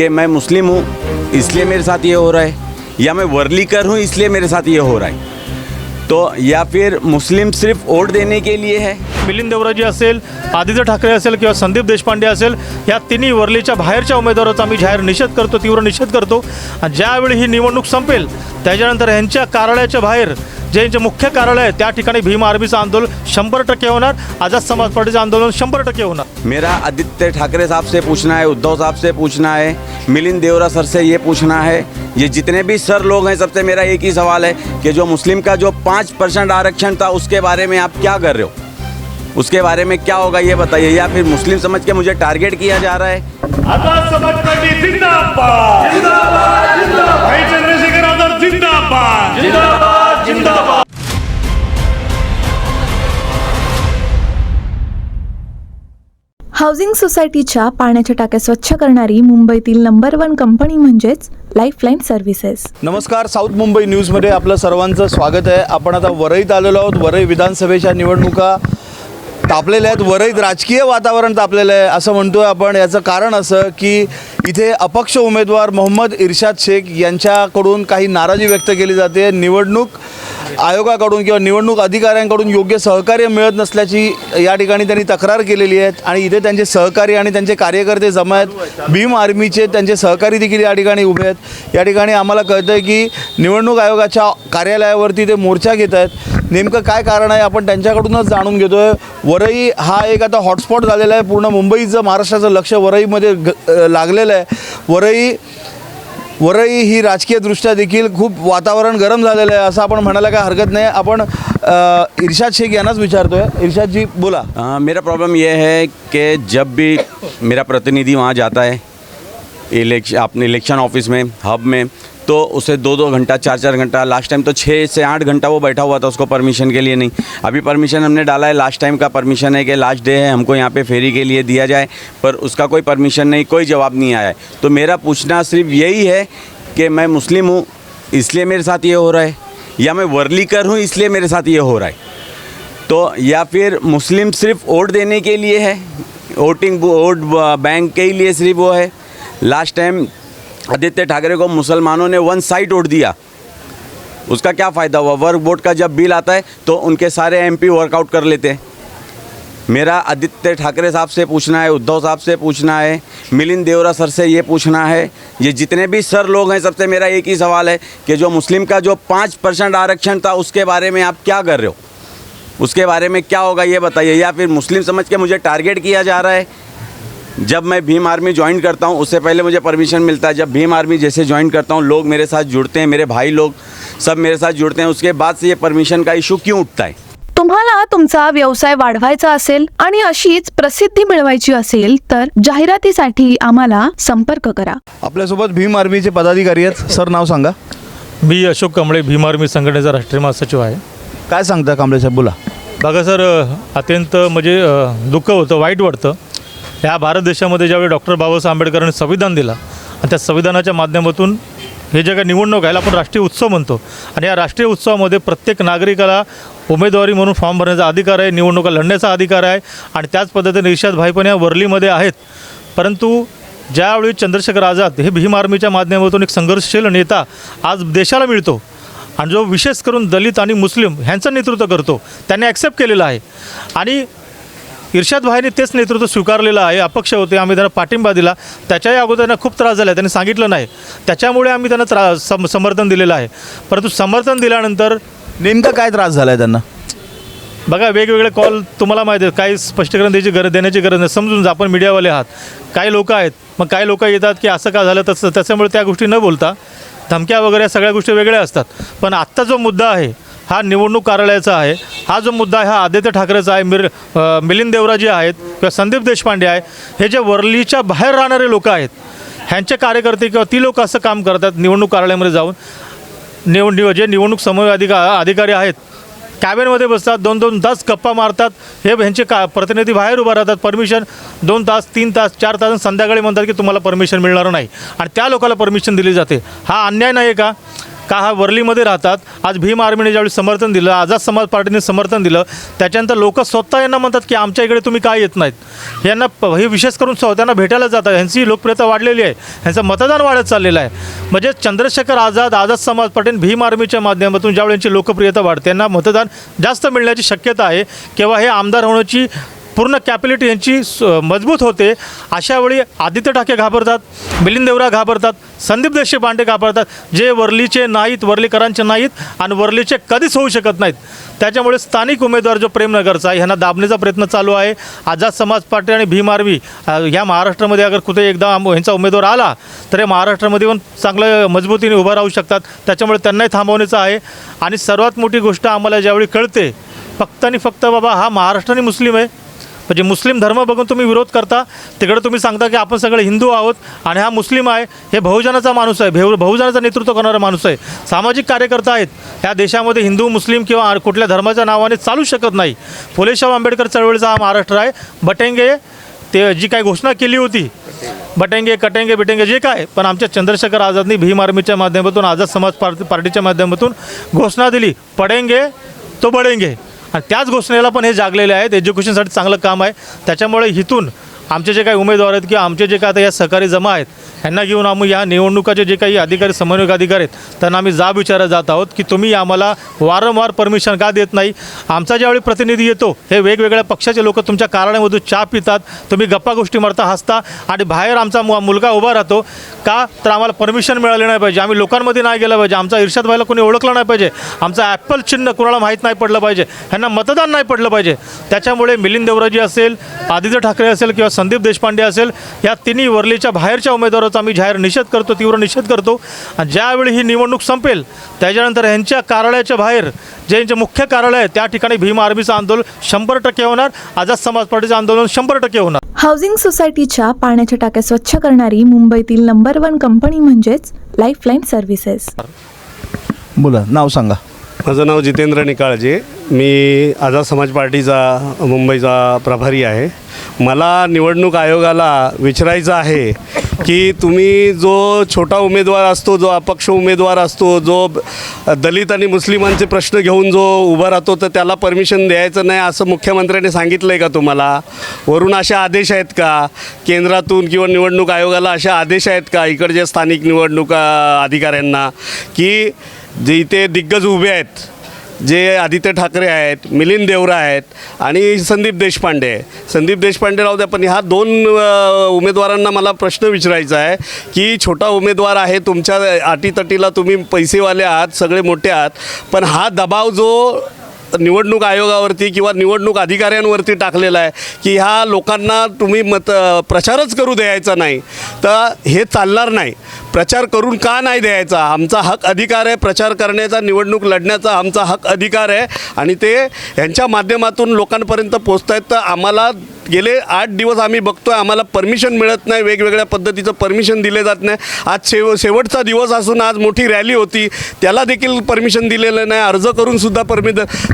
कि मैं मुस्लिम हूँ इसलिए मेरे साथ ये हो रहा है या मैं वर्लीकर हूँ इसलिए मेरे साथ ये हो रहा है। तो या फिर मुस्लिम सिर्फ वोट देने के लिए है? मिलिंद देवराजी असेल आदित्य ठाकरे असेल किंवा संदीप देशपांडे असेल या तिन्ही वरलीच्या बाहेरच्या उमेदवाराचा आम्ही जाहीर निषेध करतो तीव्र निषेध करतो. आणि ज्यावेळी ही निवडणूक संपेल त्याच्यानंतर यांच्या कार्यालयाच्या बाहेर जे यांचे मुख्य कार्यालय आहे. त्या ठिकाणी भीम आर्मीचं आंदोलन शंभर टक्के होणार. आझाद समाज पार्टीचं आंदोलन शंभर टक्के होणार. मेरा आदित्य ठाकरे साहब से पूछना है उद्धव साहब से पूछना है मिलिंद देवरा सर से ये पूछना है। ये जितने भी सर लोग हैं सबसे मेरा एक ही सवाल है कि जो मुस्लिम का जो पाँच परसेंट आरक्षण था उसके बारे में आप क्या कर रहे हो? उसके बारे में क्या होगा ये बताइए। या फिर मुस्लिम समझ के मुझे टारगेट किया जा रहा है? आझाद समाज पार्टी जिंदाबाद। जिंदाबाद जिंदाबाद भाई चंद्रशेखर आझाद जिंदाबाद जिंदाबाद। जिंदाबाद. हाऊसिंग सोसायटीच्या पाण्याच्या टाक्या स्वच्छ करणारी मुंबईतील नंबर वन कंपनी म्हणजेच लाईफलाईन सर्व्हिसेस नमस्कार साऊथ मुंबई न्यूजमध्ये आपलं सर्वांचं स्वागत आहे. आपण आता वरईत आलेलो आहोत. वरई विधानसभेच्या निवडणुका. तापलेल्या आहेत. वरईत राजकीय वातावरण तापलेलं आहे. असं म्हणतोय आपण. याचं कारण असं की इथे अपक्ष उमेदवार मोहम्मद इर्शाद शेख यांच्याकडून काही नाराजी व्यक्त केली जाते. निवडणूक आयोगाकडून किंवा निवडणूक अधिकाऱ्यांकडून योग्य सहकार्य मिळत नसल्याची या ठिकाणी त्यांनी तक्रार केलेली आहे. आणि इथे त्यांचे सहकारी आणि त्यांचे कार्यकर्ते जमा आहेत. भीम आर्मीचे त्यांचे सहकारी देखील या ठिकाणी उभे आहेत. या ठिकाणी आम्हाला कळतं आहे की निवडणूक आयोगाच्या कार्यालयावरती ते मोर्चा घेत आहेत. नेमकं काय कारण आहे? आपण त्यांच्याकडूनच जाणून घेतो आहे वरई हा एक आता हॉटस्पॉट झालेला आहे. पूर्ण मुंबईचं महाराष्ट्राचं लक्ष वरईमध्ये ग लागलेलं आहे. वरई वरई ही राजकीयदृष्ट्या देखील खूप वातावरण गरम झालेलं आहे असं आपण म्हणायला काय हरकत नाही. आपण अ, इर्शाद शेख यांनाच विचारतोय. इर्शादजी बोला. आ, मेरा प्रॉब्लम ये है कि जब भी मेरा प्रतिनिधि वहाँ जाता है इलेक्शन अपने इलेक्शन ऑफिस में हब में तो उसे दो दो घंटा, चार चार घंटा लास्ट टाइम तो छः से आठ घंटा वो बैठा हुआ था, उसको परमिशन के लिए नहीं। अभी परमिशन हमने डाला है लास्ट टाइम का परमिशन है कि लास्ट डे है, हमको यहाँ पे फेरी के लिए दिया जाए, पर उसका कोई परमिशन नहीं, कोई जवाब नहीं आया तो मेरा पूछना सिर्फ़ यही है कि मैं मुस्लिम हूँ, इसलिए मेरे साथ ये हो रहा है, या मैं वर्लीकर हूँ, इसलिए मेरे साथ ये हो रहा है? तो या फिर मुस्लिम सिर्फ़ वोट देने के लिए है वोटिंग वोट बैंक के लिए सिर्फ़ वो है? लास्ट टाइम आदित्य ठाकरे को मुसलमानों ने वन साइड वोट दिया। उसका क्या फ़ायदा हुआ? वर्क वोट का जब बिल आता है तो उनके सारे एमपी वर्कआउट कर लेते हैं। मेरा आदित्य ठाकरे साहब से पूछना है, उद्धव साहब से पूछना है, मिलिंद देवरा सर से ये पूछना है, ये जितने भी सर लोग हैं, सबसे मेरा एक ही सवाल है कि जो मुस्लिम का जो पाँच परसेंट आरक्षण था, उसके बारे में आप क्या कर रहे हो? उसके बारे में क्या होगा, ये बताइए। या फिर मुस्लिम समझ के मुझे टारगेट किया जा रहा है जब मैं भीम आर्मी ज्वाइन करता हूँ उससे पहले मुझे परमिशन मिलता है। जब भीम आर्मी जैसे ज्वाइन करता हूँ लोग मेरे साथ जुड़ते हैं मेरे भाई लोग सब मेरे साथ जुड़ते हैं। उसके बाद से ये परमिशन का इशू क्यों उठता है? तुम्हाला तुमचा व्यवसाय वाढवायचा असेल आणि अशीच प्रसिद्धी मिळवायची असेल तर जाहिरातीसाठी आम्हाला संपर्क करा. आपल्यासोबत भीम आर्मीचे पदाधिकारी आहेत. सर नाव सांगा. मी अशोक कांबळे भीम आर्मी संघटनेचा राष्ट्रीय महासचिव आहे. काय सांगता कांबळे साहेब बोला. बघा सर अत्यंत म्हणजे दुःख होतं वाईट वाटतं. ह्या भारत देशामध्ये ज्यावेळी डॉक्टर बाबासाहेब आंबेडकरांनी संविधान दिलं आणि त्या संविधानाच्या माध्यमातून हे जे काही निवडणूक आहे आपण राष्ट्रीय उत्सव म्हणतो. आणि या राष्ट्रीय उत्सवामध्ये प्रत्येक नागरिकाला उमेदवारी म्हणून फॉर्म भरण्याचा अधिकार आहे निवडणुका लढण्याचा अधिकार आहे आणि त्याच पद्धतीने इर्शाद भाई पण या वर्लीमध्ये आहेत. परंतु ज्यावेळी चंद्रशेखर आझाद हे भीम आर्मीच्या माध्यमातून एक संघर्षशील नेता आज देशाला मिळतो आणि जो विशेष करून दलित आणि मुस्लिम ह्यांचं नेतृत्व करतो त्यांनी ॲक्सेप्ट केलेलं आहे. आणि इर्शाद भाईने तेच नेतृत्व स्वीकारलेलं आहे अपक्ष होते आम्ही त्यांना पाठिंबा दिला. त्याच्याही अगोदर त्यांना खूप त्रास झाला त्यांनी सांगितलं नाही. त्याच्यामुळे आम्ही त्यांना त्रा सम समर्थन दिलेलं आहे. परंतु समर्थन दिल्यानंतर नेमका काय त्रास झालाय त्यांना? बघा वेगवेगळे कॉल तुम्हाला माहिती आहे काही स्पष्टीकरण द्यायची गरज देण्याची गरज नाही. समजून जा आपण मीडियावाले आहात. काही लोक आहेत मग काही लोक येतात की असं का झालं तसं त्याच्यामुळे त्या गोष्टी न बोलता धमक्या वगैरे या सगळ्या गोष्टी वेगळ्या असतात. पण आत्ता जो मुद्दा आहे हा निवडणूक कार्यालयाचा आहे. हा जो मुद्दा आहे हा आदित्य ठाकरेचा आहे मिर मिलिंद देवराजी आहेत किंवा संदीप देशपांडे आहे हे जे वरलीच्या बाहेर राहणारे लोक आहेत ह्यांचे कार्यकर्ते किंवा ती लोक असं काम करतात निवडणूक कार्यालयामध्ये जाऊन. निव निव जे निवडणूक समन्वय अधिका अधिकारी आहेत कॅबिनमध्ये बसतात दोन दोन तास गप्पा मारतात हे ह्यांचे का प्रतिनिधी बाहेर उभा राहतात परमिशन दोन तास तीन तास चार तास आणि संध्याकाळी म्हणतात की तुम्हाला परमिशन मिळणार नाही. आणि त्या लोकांना परमिशन दिली जाते. हा अन्याय नाही आहे का? का हा वर्लीमध्ये राहतात? आज भीम आर्मीने ज्यावेळी समर्थन दिलं आझाद समाज पार्टीने समर्थन दिलं त्याच्यानंतर लोक स्वतः यांना म्हणतात की आमच्या इकडे तुम्ही काय येत नाहीत? यांना प- हे विशेष करून स्वतःना भेटायला जातात. ह्यांची लोकप्रियता वाढलेली आहे. ह्यांचं मतदान वाढत चाललेलं आहे. म्हणजे चंद्रशेखर आझाद आझाद समाज पाटील भीम आर्मीच्या माध्यमातून ज्यावेळी यांची लोकप्रियता वाढते त्यांना मतदान जास्त मिळण्याची शक्यता आहे. किंवा हे आमदार होण्याची पूर्ण कॅपिलिटी यांची स- मजबूत होते. अशावेळी आदित्य ठाके घाबरतात मिलिंद देवरा घाबरतात संदीप देशपांडे घाबरतात जे वर्लीचे नाहीत वर्लीकरांचे नाहीत आणि वर्लीचे कधीच होऊ शकत नाहीत. त्याच्यामुळे स्थानिक उमेदवार जो प्रेमनगरचा आहे ह्यांना दाबण्याचा प्रयत्न चालू आहे. आझाद समाज पार्टी आणि भीम आर्मी ह्या महाराष्ट्रामध्ये अगर कुठे एकदा ह्यांचा उमेदवार आला तर हे महाराष्ट्रामध्ये पण चांगलं मजबूतीने उभं राहू शकतात. त्याच्यामुळे त्यांनाही थांबवण्याचं आहे. आणि सर्वात मोठी गोष्ट आम्हाला ज्यावेळी कळते फक्त आणि फक्त बाबा हा महाराष्ट्राने मुस्लिम आहे. म्हणजे मुस्लिम धर्म बघून तुम्ही विरोध करता तिकडे तुम्ही सांगता की आपण सगळे हिंदू आहोत आणि हा मुस्लिम आहे हे बहुजनाचा माणूस आहे भेव बहुजनाचं नेतृत्व करणारा माणूस आहे. सामाजिक कार्यकर्ता आहेत. या देशामध्ये हिंदू मुस्लिम किंवा कुठल्या धर्माच्या नावाने चालू शकत नाही. फुलेशाह आंबेडकर चळवळीचा हा महाराष्ट्र आहे. बटेंगे ते जी काही घोषणा केली होती बटेंगे कटेंगे बिटेंगे जे काय पण आमच्या चंद्रशेखर आझादनी भीम आर्मीच्या माध्यमातून आझाद समाज पार्टी पार्टीच्या माध्यमातून घोषणा दिली. पडेंगे तो बडेंगे. आणि त्याच घोषणेला पण हे जागलेले आहेत. एज्युकेशनसाठी चांगलं काम आहे. त्याच्यामुळे इथून आमचे जे काही उमेदवार आहेत किंवा आमचे जे काय आता या सहकारी जमा आहेत यांना घेऊन आम्ही या निवडणुकाचे जे काही अधिकारी समन्वयक अधिकारी आहेत त्यांना आम्ही जाब विचारत जात आहोत की तुम्ही आम्हाला वारंवार परमिशन का देत नाही? आमचा ज्यावेळी प्रतिनिधी येतो हे वेगवेगळ्या पक्षाचे लोक तुमच्या कारणामधून चहा पितात तुम्ही गप्पा गोष्टी मारता हसता आणि बाहेर आमचा मु- मुलगा उभा राहतो का तर आम्हाला परमिशन मिळाली नाही पाहिजे. आम्ही लोकांमध्ये नाही गेलं पाहिजे. आमचा इर्षाद व्हायला कोणी ओळखलं नाही पाहिजे. आमचा ॲपल चिन्ह कुणाला माहीत नाही पडलं पाहिजे. ह्यांना मतदान नाही पडलं पाहिजे. त्याच्यामुळे मिलिंद देवराजी असेल आदित्य ठाकरे असेल किंवा संदीप देशपांडे असेल या तिन्ही वरलीच्या बाहेरच्या उमेदवाराचा आम्ही जाहीर निषेध करतो तीव्र निषेध करतो. आणि ज्यावेळी ही निवडणूक संपेल त्याच्यानंतर ह्यांच्या कार्यालयाच्या बाहेर जे यांचे मुख्य कार्यालय आहे त्या ठिकाणी भीम आर्मीचं आंदोलन शंभर टक्के होणार आझाद समाज पार्टीचं आंदोलन शंभर टक्के होणार. हाऊसिंग सोसायटीच्या पाण्याच्या टाक्या स्वच्छ करणारी मुंबईतील नंबर वन कंपनी म्हणजेच लाईफलाईन सर्व्हिसेस बोला नाव सांगा. माझं नाव जितेंद्र निकाळजे. मी आझाद समाज पार्टीचा मुंबईचा प्रभारी आहे. मला निवडणूक आयोगाला विचारायचं आहे की तुम्ही जो छोटा उमेदवार असतो जो अपक्ष उमेदवार असतो जो दलित आणि मुस्लिमांचे प्रश्न घेऊन जो उभा राहतो तर त्याला परमिशन द्यायचं नाही असं मुख्यमंत्र्यांनी सांगितलं आहे का तुम्हाला? वरून असे आदेश आहेत का? केंद्रातून किंवा निवडणूक आयोगाला असे आदेश आहेत का? इकडच्या स्थानिक निवडणूक अधिकाऱ्यांना की जे इथे दिग्गज उभे आहेत जे आदित्य ठाकरे आहेत मिलिंद देवरा आहेत आणि संदीप देशपांडे आहे संदीप देशपांडे राहू द्या पण ह्या दोन उमेदवारांना मला प्रश्न विचारायचा आहे की छोटा उमेदवार आहे तुमच्या अटीतटीला तुम्ही पैसेवाले आहात सगळे मोठे आहात पण हा दबाव जो निवडणूक आयोगावरती किंवा निवडणूक अधिकाऱ्यांवरती टाकलेला आहे की ह्या लोकांना तुम्ही मत प्रचारच करू द्यायचा नाही. तर हे चालणार नाही. प्रचार करून का नाही द्यायचा? आमचा हक अधिकार आहे प्रचार करण्याचा निवडणूक लढण्याचा आमचा हक अधिकार आहे आणि ते ह्यांच्या माध्यमातून लोकांपर्यंत पोचत आहेत तर आम्हाला गेले आठ दिवस आम्ही बघतोय आम्हाला परमिशन मिळत नाही वेगवेगळ्या पद्धतीचं परमिशन दिले जात नाही. आज शेव शेवटचा दिवस असून आज मोठी रॅली होती त्याला देखील परमिशन दिलेलं नाही अर्ज करून सुद्धा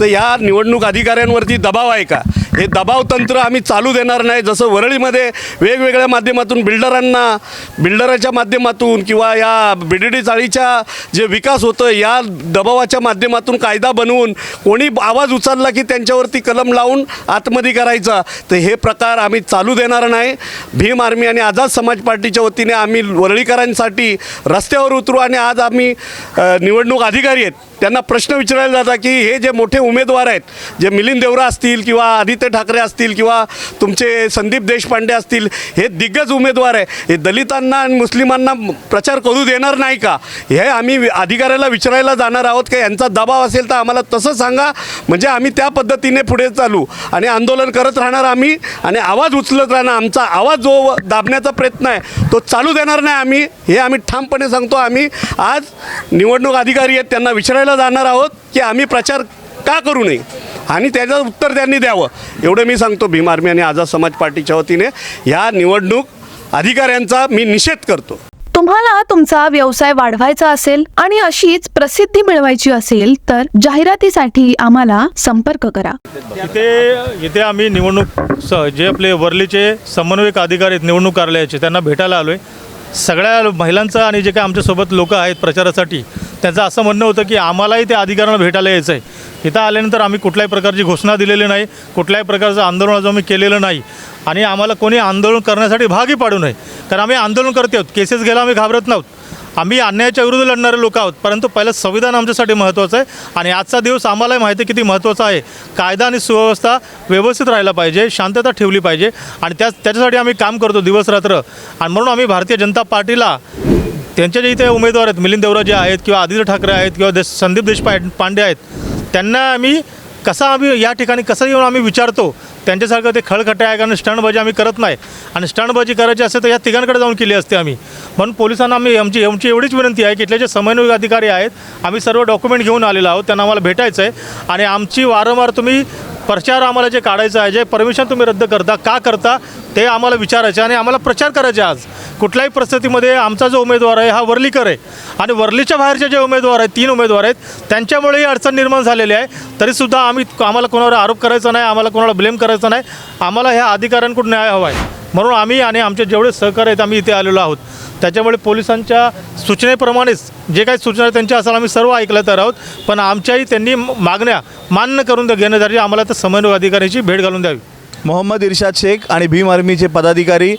तर या निवडणूक अधिकाऱ्यांवरती दबाव आहे का? हे दबाव तंत्र आम्ही चालू देणार नाही. जसं वरळीमध्ये वेगवेगळ्या माध्यमातून बिल्डरांना बिल्डराच्या माध्यमातून किंवा या बिडीडी चाळीच्या जे विकास होतं या दबावाच्या माध्यमातून कायदा बनवून कोणी आवाज उचलला की त्यांच्यावरती कलम लावून आतमध्ये करायचा? तर हे प्रकार आम्ही चालू देणार नाही. भीम आर्मी आणि आझाद समाज पार्टीच्या वतीने आम्ही वरळीकरांसाठी रस्त्यावर उतरू आणि आज आम्ही निवडणूक अधिकारी आहेत. त्यांना प्रश्न विचारायला जातात की हे जे मोठे उमेदवार आहेत जे मिलिंद देवरा असतील किंवा आदित्य ठाकरे असतील किंवा तुमचे संदीप देशपांडे असतील हे दिग्गज उमेदवार आहे. हे दलितांना आणि मुस्लिमांना प्रचार करू देणार नाही का? हे आम्ही अधिकाऱ्याला विचारायला जाणार आहोत का यांचा दबाव असेल तर आम्हाला तसं सांगा. म्हणजे आम्ही त्या पद्धतीने पुढे चालू आणि आंदोलन करत राहणार आम्ही आणि आवाज उचलत राहणार. आमचा आवाज जो दाबण्याचा प्रयत्न आहे तो चालू देणार नाही आम्ही. हे आम्ही ठामपणे सांगतो आम्ही. आज निवडणूक अधिकारी आहेत त्यांना विचारायला जाणार आहोत की आम्ही प्रचार का करू नये? आणि त्याचं उत्तर त्यांनी द्यावं. एवढं मी सांगतो भीम आर्मी आणि आझाद समाज पार्टीच्या वतीने ह्या निवडणूक अधिकाऱ्यांचा मी निषेध करतो. तुम्हाला तुमचा व्यवसाय वाढवायचा असेल आणि अशीच प्रसिद्धी मिळवायची असेल तर जाहिरातीसाठी आम्हाला संपर्क करा. इथे इथे आम्ही निवडणूक जे आपले वर्लीचे समन्वयक अधिकारी आहेत निवडणूक कार्यालयाचे त्यांना भेटायला आलो आहे सगळ्या महिलांचं आणि जे काही आमच्यासोबत लोक आहेत प्रचारासाठी त्यांचं असं म्हणणं होतं की आम्हालाही त्या अधिकाऱ्यांना भेटायला यायचं आहे इथं आल्यानंतर आम्ही कुठल्याही प्रकारची घोषणा दिलेली नाही कुठल्याही प्रकारचं आंदोलन अजून आम्ही केलेलं नाही. आणि आम्हाला कोणी आंदोलन करण्यासाठी भागही पाडू नये. कारण आम्ही आंदोलन करते आहोत. केसेस घ्यायला आम्ही घाबरत नव्हत आम्ही अन्यायाच्या विरुद्ध लढणारे लोक आहोत परंतु पहिलं संविधान आमच्यासाठी महत्त्वाचं आहे आणि आजचा दिवस आम्हालाही माहिती किती महत्त्वाचा आहे. कायदा आणि सुव्यवस्था व्यवस्थित राहायला पाहिजे शांतता ठेवली पाहिजे आणि त्या त्याच्यासाठी आम्ही काम करतो दिवस रात्र. आणि म्हणून आम्ही भारतीय जनता पार्टीला त्यांचे जे इथे उमेदवार आहेत मिलिंद देवराजे आहेत किंवा आदित्य ठाकरे आहेत किंवा देश संदीप देशपा पांडे आहेत त्यांना आम्ही कसा आम्ही या ठिकाणी कसं येऊन आम्ही विचारतो त्यांच्यासारखं ते खळखटे आहे कारण स्टंटबाजी आम्ही करत नाही. आणि स्टंटबाजी करायची असेल तर या तिघांकडे जाऊन केली असते आम्ही. म्हणून पोलिसांना आम्ही आमची आमची एवढीच विनंती आहे की इथले जे समन्वय अधिकारी आहेत आम्ही सर्व डॉक्युमेंट घेऊन आलेलो आहोत. त्यांना आम्हाला भेटायचं आहे आणि आमची वारंवार तुम्ही प्रचार आम्हाला जे काढायचं आहे जे परमिशन तुम्ही रद्द करता का करता ते आम्हाला विचारायचे आणि आम्हाला प्रचार करायचे आज. कुठल्याही परिस्थितीमध्ये आमचा जो उमेदवार आहे हा वर्लीकर आहे. आणि वर्लीच्या बाहेरचे जे उमेदवार आहेत तीन उमेदवार आहेत त्यांच्यामुळेही अडचण निर्माण झालेली आहे. तरीसुद्धा आम्ही आम्हाला कोणावर आरोप करायचा नाही आम्हाला कोणाला ब्लेम करायचा नाही. आम्हाला ह्या अधिकाऱ्यांकडून न्याय हवा आहे. म्हणून आम्ही आणि आमचे जेवढे सहकार्य आहेत आम्ही इथे आलेलो आहोत. त्याच्यामुळे पोलिसांच्या सूचनेप्रमाणेच जे काही सूचना त्यांच्या असाल आम्ही सर्व ऐकलं तर आहोत. पण आमच्याही त्यांनी मागण्या मान्य करून घेण्यासाठी आम्हाला तर समन्वय अधिकाऱ्याची भेट घालून द्यावी. मोहम्मद इर्शाद शेख आणि भीम आर्मीचे पदाधिकारी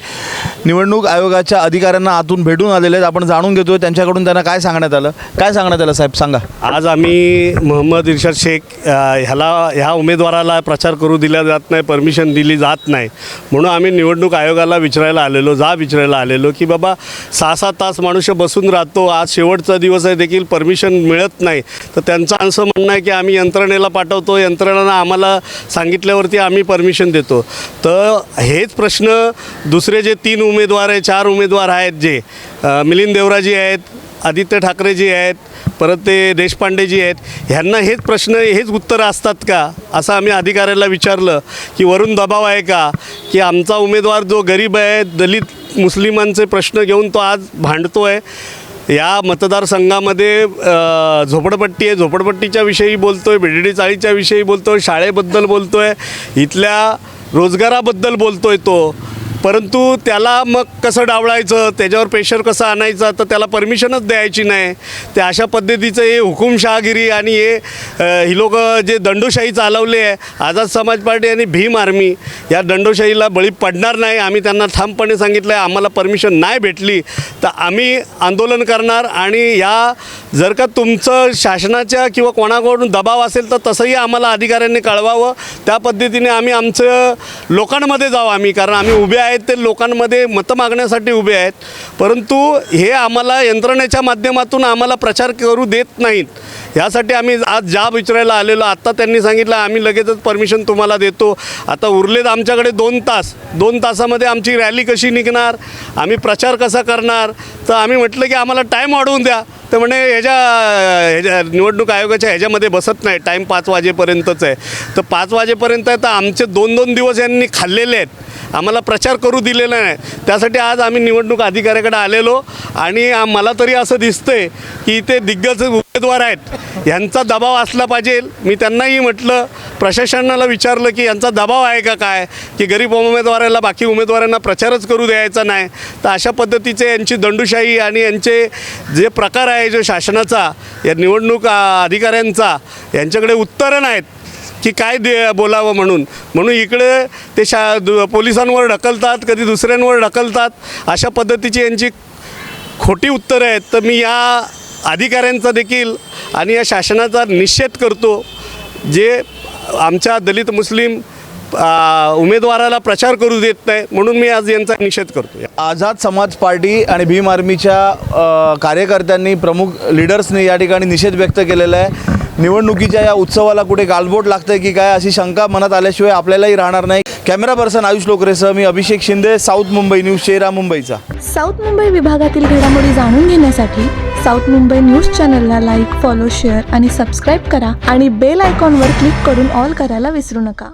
निवडणूक आयोगाच्या अधिकाऱ्यांना आतून भेटून आलेले आहेत. आपण जाणून घेतोय त्यांच्याकडून त्यांना काय सांगण्यात आलं? काय सांगण्यात आलं साहेब? सांगा. आज आम्ही मोहम्मद इर्शाद शेख ह्याला ह्या उमेदवाराला प्रचार करू दिला जात नाही परमिशन दिली जात नाही. म्हणून आम्ही निवडणूक आयोगाला विचारायला आलेलो जा विचारायला आलेलो की बाबा सहा सात तास माणूस बसून राहतो. आज शेवटचा दिवस आहे देखील परमिशन मिळत नाही. तर त्यांचं असं म्हणणं आहे की आम्ही यंत्रणेला पाठवतो. यंत्रणांना आम्हाला सांगितल्यावरती आम्ही परमिशन देतो. तर हेच प्रश्न दुसरे जे तीन उमेदवार आहे चार उमेदवार आहेत जे मिलिंद देवराजी आहेत आदित्य ठाकरेजी आहेत परत ते देशपांडेजी आहेत ह्यांना हेच प्रश्न हेच उत्तरं असतात का? असं आम्ही अधिकाऱ्याला विचारलं की वरून दबाव आहे का? की आमचा उमेदवार जो गरीब आहे दलित मुस्लिमांचे प्रश्न घेऊन तो आज भांडतो आहे या मतदारसंघामध्ये झोपडपट्टी आहे झोपडपट्टीच्या विषयी बोलतो आहे बेडडी चाळीच्या विषयी बोलतो आहे शाळेबद्दल बोलतो आहे इथल्या रोजगाराबद्दल बोलतो आहे तो. परंतु त्याला मग कसं डावळायचं त्याच्यावर प्रेशर कसं आणायचं तर त्याला परमिशनच द्यायची नाही. ते अशा पद्धतीचं हे हुकुमशहागिरी आणि हे ही लोक जे दंडोशाही चालवले आहे आझाद समाज पार्टी आणि भीम आर्मी या दंडोशाहीला बळी पडणार नाही. आम्ही त्यांना ठामपणे सांगितलं आहे आम्हाला परमिशन नाही भेटली तर आम्ही आंदोलन करणार आणि या जर का तुमचं शासनाच्या किंवा कोणाकडून दबाव असेल तर तसंही आम्हाला अधिकाऱ्यांनी कळवावं. त्या पद्धतीने आम्ही आमचं लोकांमध्ये जावं आम्ही कारण आम्ही उभे आहे आहेत ते लोकांमध्ये मतं मागण्यासाठी उभे आहेत. परंतु हे आम्हाला यंत्रणेच्या माध्यमातून आम्हाला प्रचार करू देत नाहीत. यासाठी आम्ही आज जाब विचारायला आलेलो आत्ता त्यांनी सांगितलं आम्ही लगेचच परमिशन तुम्हाला देतो. आता उरलेत आमच्याकडे दोन तास. दोन तासामध्ये आमची रॅली कशी निघणार? आम्ही प्रचार कसा करणार? तर आम्ही म्हटलं की आम्हाला टाईम वाढवून द्या. तर म्हणे ह्याच्या ह्याच्या निवडणूक आयोगाच्या ह्याच्यामध्ये बसत नाही. टाईम पाच वाजेपर्यंतच आहे. तर पाच वाजेपर्यंत आहे तर आमचे दोन दोन दिवस यांनी खाल्लेले आहेत. आम्हाला प्रचार करू दिलेला नाही. त्यासाठी आज आम्ही निवडणूक अधिकाऱ्याकडे आलेलो आणि मला तरी असं दिसतंय की इथे दिग्गज उमेदवार आहेत. यांचा दबाव असला पाहिजे. मी त्यांनाही म्हटलं प्रशासनाला विचारलं की यांचा दबाव आहे का काय? की गरीब उमेदवाराला बाकी उमेदवारांना प्रचारच करू द्यायचा नाही. तर अशा पद्धतीचे यांची दंडुशाही आणि यांचे जे प्रकार आहे जो शासनाचा या निवडणूक अधिकाऱ्यांचा यांच्याकडे उत्तरं नाहीत. की काय दे बोलावं म्हणून. म्हणून इकडे ते शा दु- पोलिसांवर ढकलतात कधी दुसऱ्यांवर ढकलतात अशा पद्धतीची यांची खोटी उत्तरं आहेत. तर मी या अधिकाऱ्यांचा देखील आणि या शासनाचा निषेध करतो जे आमच्या दलित मुस्लिम उमेदवाराला प्रचार करू देत नाही म्हणून मी आज यांचा निषेध करतो. आझाद समाज पार्टी आणि भीम आर्मीच्या कार्यकर्त्यांनी प्रमुख लिडर्सनी या ठिकाणी निषेध व्यक्त केलेला आहे. निवडणुकीच्या या उत्सवाला कुठे गालबोट लागतंय की काय अशी शंका मनात आल्याशिवाय आपल्यालाही राहणार नाही. कॅमेरा पर्सन आयुष लोकरेसह मी अभिषेक शिंदे साऊथ मुंबई न्यूज शेरा मुंबईचा. साऊथ मुंबई विभागातील घडामोडी जाणून घेण्यासाठी साऊथ मुंबई न्यूज चॅनलला लाईक फॉलो शेअर आणि सबस्क्राईब करा आणि बेल आयकॉनवर क्लिक करून ऑल करायला विसरू नका.